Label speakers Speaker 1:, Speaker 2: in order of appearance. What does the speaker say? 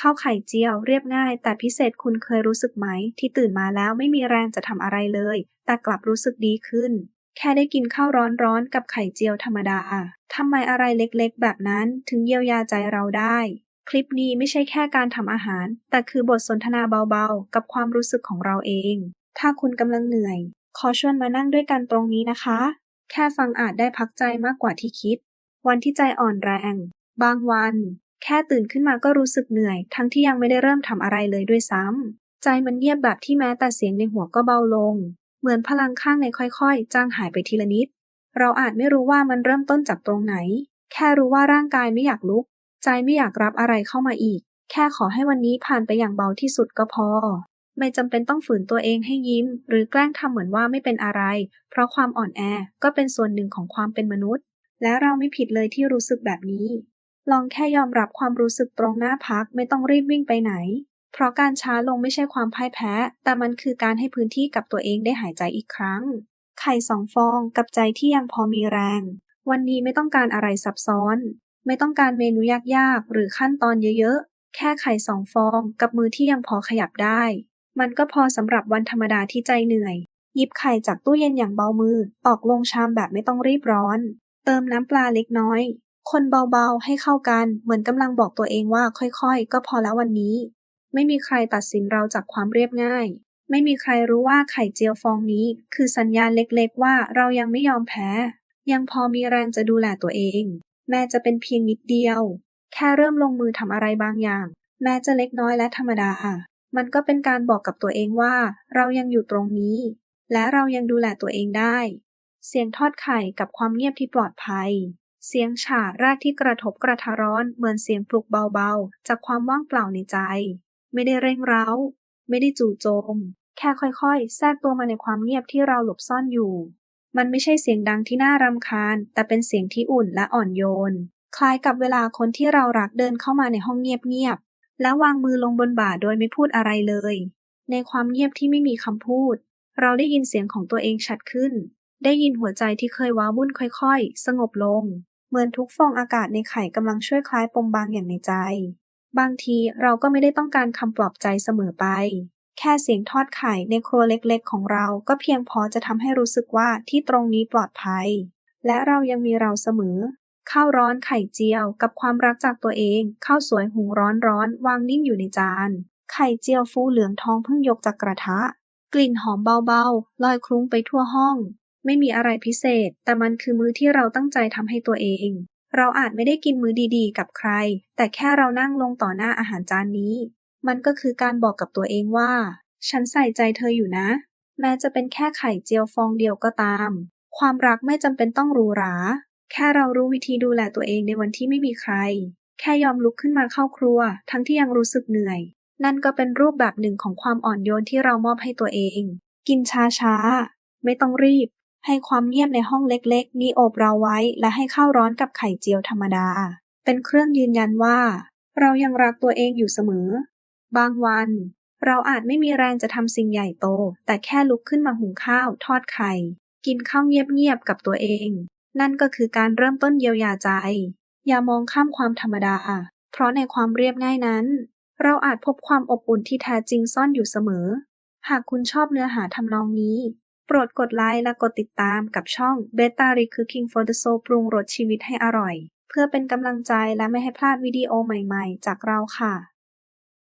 Speaker 1: ข้าวไข่เจียวเรียบง่าย แต่พิเศษคุณเคยรู้สึกไหม ที่ตื่นมาแล้วไม่มีแรงจะทำอะไรเลย แต่กลับรู้สึกดีขึ้น แค่ได้กินข้าวร้อนๆกับไข่เจียวธรรมดาทำไมอะไรเล็กๆ แบบนั้นถึงเยียวยาใจเราได้คลิปนี้ไม่ใช่แค่การทำอาหาร แต่คือบทสนทนาเบาๆ กับความรู้สึกของเราเอง ถ้าคุณกำลังเหนื่อย ขอชวนมานั่งด้วยกันตรงนี้นะคะ แค่ฟังอาจได้พักใจมากกว่าที่คิด วันที่ใจอ่อนแรง บางวัน แค่ตื่นขึ้นมาก็รู้สึกเหนื่อย ทั้งที่ยังไม่ได้เริ่มทำอะไรเลยด้วยซ้ำ ใจมันเงียบแบบที่แม้แต่เสียงในหัวก็เบาลง เหมือนพลังข้างในค่อยๆ จางหายไปทีละนิด เราอาจไม่รู้ว่ามันเริ่มต้นจากตรงไหน แค่รู้ว่าร่างกายไม่อยากลุก ใจไม่อยากรับอะไรเข้ามาอีก แค่ขอให้วันนี้ผ่านไปอย่างเบาที่สุดก็พอ ไม่จำเป็นต้องฝืนตัวเองให้ยิ้ม หรือแกล้งทำเหมือนว่าไม่เป็นอะไร เพราะความอ่อนแอก็เป็นส่วนหนึ่งของความเป็นมนุษย์ และเราไม่ผิดเลยที่รู้สึกแบบนี้ ลองแค่ยอมรับความรู้สึกตรงหน้าพักไม่ต้องรีบวิ่งไปไหน เพราะการช้าลงไม่ใช่ความพ่ายแพ้ แต่มันคือการให้พื้นที่กับตัวเองได้หายใจอีกครั้ง ไข่สองฟองกับใจที่ยังพอมีแรง วันนี้ไม่ต้องการอะไรซับซ้อน ไม่ต้องการเมนูยากๆ หรือขั้นตอนเยอะๆ แค่ไข่สองฟองกับมือที่ยังพอขยับได้ มันก็พอสำหรับวันธรรมดาที่ใจเหนื่อยหยิบไข่จากตู้เย็นอย่างเบามือ ตอกลงชามแบบไม่ต้องรีบร้อน เติมน้ำปลาเล็กน้อย คนเบา ๆ ให้เข้ากัน เหมือนกำลังบอกตัวเองว่าค่อย ๆ ก็พอแล้ววันนี้ ไม่มีใครตัดสินเราจากความเรียบง่าย ไม่มีใครรู้ว่าไข่เจียวฟองนี้ คือสัญญาณเล็กๆ ว่าเรายังไม่ยอมแพ้ ยังพอมีแรงจะดูแลตัวเอง แม้จะเป็นเพียงนิดเดียว แค่เริ่มลงมือทำอะไรบางอย่าง แม้จะเล็กน้อยและธรรมดา มันก็เป็นการบอกกับตัวเองว่า เรายังอยู่ตรงนี้ และเรายังดูแลตัวเองได้ เสียงทอดไข่กับความเงียบที่ปลอดภัย เสียงฉาแรกที่กระทบกระทะร้อนเหมือนเสียงปลุกเบาๆ จากความว่างเปล่าในใจ ไม่ได้เร่งเร้า ไม่ได้จู่โจม แค่ค่อยๆ แทรกตัวมาในความเงียบที่เราหลบซ่อนอยู่ มันไม่ใช่เสียงดังที่น่ารำคาญ แต่เป็นเสียงที่อุ่นและอ่อนโยน คล้ายกับเวลาคนที่เรารักเดินเข้ามาในห้องเงียบๆ แล้ววางมือลงบนบ่าโดยไม่พูดอะไรเลย ในความเงียบที่ไม่มีคำพูด เราได้ยินเสียงของตัวเองชัดขึ้นได้ยินหัวใจที่เคยว้าวุ่นค่อยๆ สงบลง เหมือนทุกฟองอากาศในไข่กำลังช่วยคลายปมบางอย่างในใจ บางทีเราก็ไม่ได้ต้องการคำปลอบใจเสมอไป แค่เสียงทอดไข่ในครัวเล็กๆ ของเราก็เพียงพอจะทำให้รู้สึกว่าที่ตรงนี้ปลอดภัย และเรายังมีเราเสมอ ข้าวร้อนไข่เจียวกับความรักจากตัวเองข้าวสวยหุงร้อนๆวางนิ่งอยู่ในจาน ไข่เจียวฟูเหลืองทองเพิ่งยกจากกระทะ กลิ่นหอมเบาๆลอยคลุ้งไปทั่วห้อง ไม่มีอะไรพิเศษ แต่มันคือมื้อที่เราตั้งใจทำให้ตัวเอง เราอาจไม่ได้กินมื้อดีๆ กับใคร แต่แค่เรานั่งลงต่อหน้าอาหารจานนี้ มันก็คือการบอกกับตัวเองว่า ฉันใส่ใจเธออยู่นะ แม้จะเป็นแค่ไข่เจียวฟองเดียวก็ตาม ความรักไม่จำเป็นต้องหรูหรา แค่เรารู้วิธีดูแลตัวเองในวันที่ไม่มีใคร แค่ยอมลุกขึ้นมาเข้าครัว ทั้งที่ยังรู้สึกเหนื่อย นั่นก็เป็นรูปแบบหนึ่งของความอ่อนโยนที่เรามอบให้ตัวเอง กินช้าๆไม่ต้องรีบ ให้ความเงียบในห้องเล็กๆ นี้โอบเราไว้ และให้ข้าวร้อนกับไข่เจียวธรรมดา เป็นเครื่องยืนยันว่า เรายังรักตัวเองอยู่เสมอ บางวัน เราอาจไม่มีแรงจะทำสิ่งใหญ่โต แต่แค่ลุกขึ้นมาหุงข้าว ทอดไข่ กินข้าวเงียบๆกับตัวเอง นั่นก็คือการเริ่มต้นเยียวยาใจ อย่ามองข้ามความธรรมดา เพราะในความเรียบง่ายนั้น เราอาจพบความอบอุ่นที่แท้จริงซ่อนอยู่เสมอ หากคุณชอบเนื้อหาทำนองนี้ โปรดกดไลค์และกดติดตามกับช่อง Beta r e Cooking for the Soul ปรุงรสชีวิตให้อร่อย เพื่อเป็นกำลังใจและไม่ให้พลาดวิดีโอใหม่ๆ จากเราค่ะ